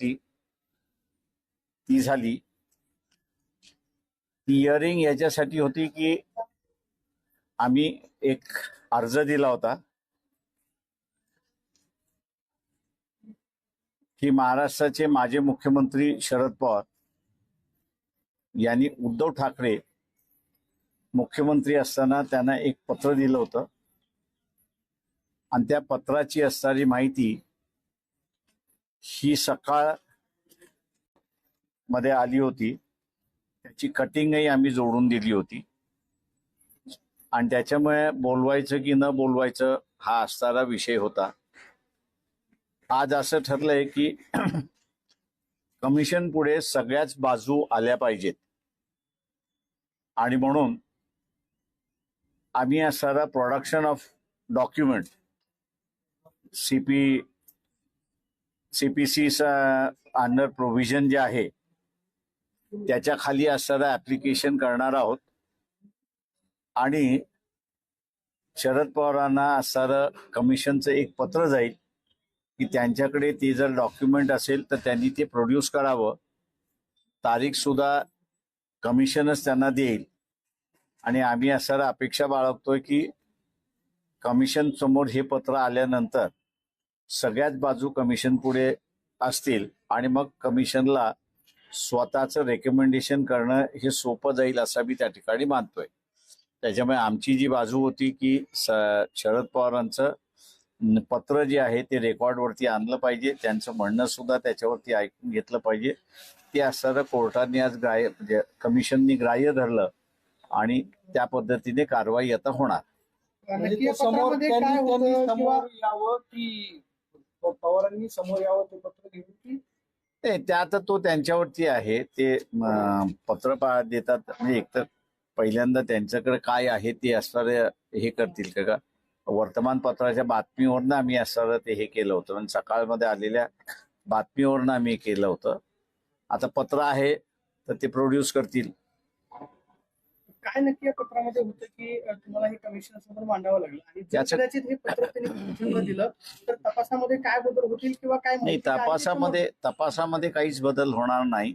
होती ती झाली. ती इयरिंग याच्यासाठी होती की आम्ही एक अर्ज दिला होता. की महाराष्ट्राचे माजी मुख्यमंत्री शरद पवार यांनी उद्धव ठाकरे मुख्यमंत्री असताना त्यांना एक पत्र दिलं होतं. आणि त्या पत्राची असणारी माहिती ही सकाळमध्ये आली होती. त्याची कटिंगही आम्ही जोडून दिली होती. आणि त्याच्यामुळे बोलवायचं की न बोलवायचं हा असणारा विषय होता. आज असं ठरलंय की कमिशन पुढे सगळ्याच बाजू आल्या पाहिजेत. आणि म्हणून आम्ही असणारा प्रोडक्शन ऑफ डॉक्युमेंट सीपी सीपीसीचा अंडर प्रोव्हिजन जे आहे त्याच्याखाली ऍप्लिकेशन करणार आहोत. आणि शरद पवारांना असणारं कमिशनचं एक पत्र जाईल की त्यांच्याकडे ते जर डॉक्युमेंट असेल तर त्यांनी ते प्रोड्यूस करावं. तारीख सुद्धा कमिशनच त्यांना देईल. आणि आम्ही असणारा अपेक्षा बाळगतोय की कमिशन समोर हे पत्र आल्यानंतर सगळ्याच बाजू कमिशन पुढे असतील आणि मग कमिशनला स्वतःचं रेकमेंडेशन करणं हे सोपं जाईल असं मी त्या ठिकाणी मानतोय. त्याच्यामुळे आमची जी बाजू होती की स- शरद पवारांचं पत्र जे आहे ते रेकॉर्डवरती आणलं पाहिजे. त्यांचं म्हणणं सुद्धा त्याच्यावरती ऐकून घेतलं पाहिजे. ते असणारं कोर्टाने आज ग्राह्य म्हणजे कमिशननी ग्राह्य धरलं आणि त्या पद्धतीने कारवाई आता होणार. समोर त्यांनी समोर यावं की पवारांनी समोर यावं ते पत्र घेऊन की नाही ते आता तो त्यांच्यावरती आहे. ते म, पत्र पा देतात. म्हणजे एकतर पहिल्यांदा त्यांच्याकडे काय आहे ते असणारे हे करतील का? का वर्तमानपत्राच्या बातमीवरनं आम्ही असणारं ते हे केलं होतं. म्हणजे सकाळमध्ये आलेल्या बातमीवरनं आम्ही हे केलं होतं. आता पत्र आहे तर ते प्रोड्यूस करतील. काय नक्की या पत्रामध्ये होतं की तुम्हाला हे कमिशन समोर मांडावं लागलं? आणि जर कदाचित हे पत्र त्यांनी कमिशनला दिलं तर तपासामध्ये काय बदल होतील किंवा काय नाही माहिती आहे? तपासामध्ये तपासामध्ये काहीच बदल होणार नाही.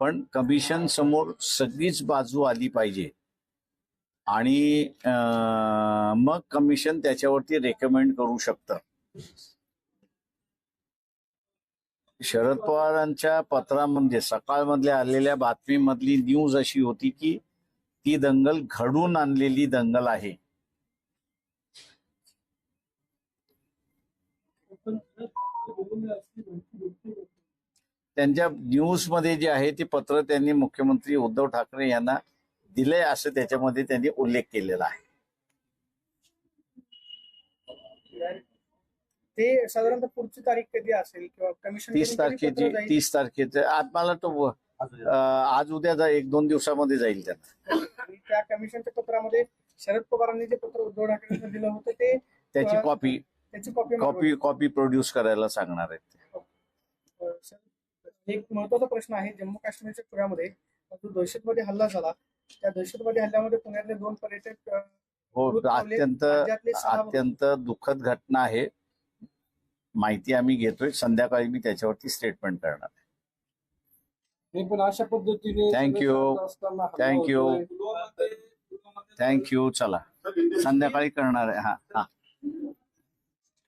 पण कमिशन समोर सगळीच बाजू आली पाहिजे. आणि अं, मग कमिशन त्याच्यावरती रेकमेंड करू शकतं. शरद पवारांच्या पत्रामध्ये सकाळमधल्या आलेल्या बातमीमधली न्यूज अशी होती की ती दंगल घडून आणलेली दंगल आहे. त्यांच्या न्यूजमध्ये जे आहे ते पत्र त्यांनी मुख्यमंत्री उद्धव ठाकरे यांना दिलंय असं त्याच्यामध्ये त्यांनी उल्लेख केलेला आहे. ते साधारणतः पुढची तारीख कधी असेल किंवा कमिशन तीस तारखेची तीस तारखेचे. आज मला तो आज उद्या एक दोन दिवसामध्ये जाईल त्यांना आणि त्या कमिशनच्या पत्रामध्ये शरद पवारांनी जे पत्र उद्धव ठाकरेंना दिलं होतं ते त्याची कॉपी त्याची कॉपी कॉपी कॉपी प्रोड्यूस करायला सांगणार आहेत ते. एक महत्त्वाचा प्रश्न आहे जम्मू काश्मीरच्या खोऱ्यामध्ये जो दहशतवादी हल्ला झाला त्या दहशतवादी हल्ल्यामध्ये पुण्यातले दोन पर्यटक हो. अत्यंत अत्यंत दुःखद घटना आहे माहिती आम्ही घेतोय संध्याकाळी मी त्याच्यावरती स्टेटमेंट करणार आहे. हे पण अशा पद्धतीने you. होतोय. थँक्यू चला. संध्याकाळी करणार आहे. हा हा.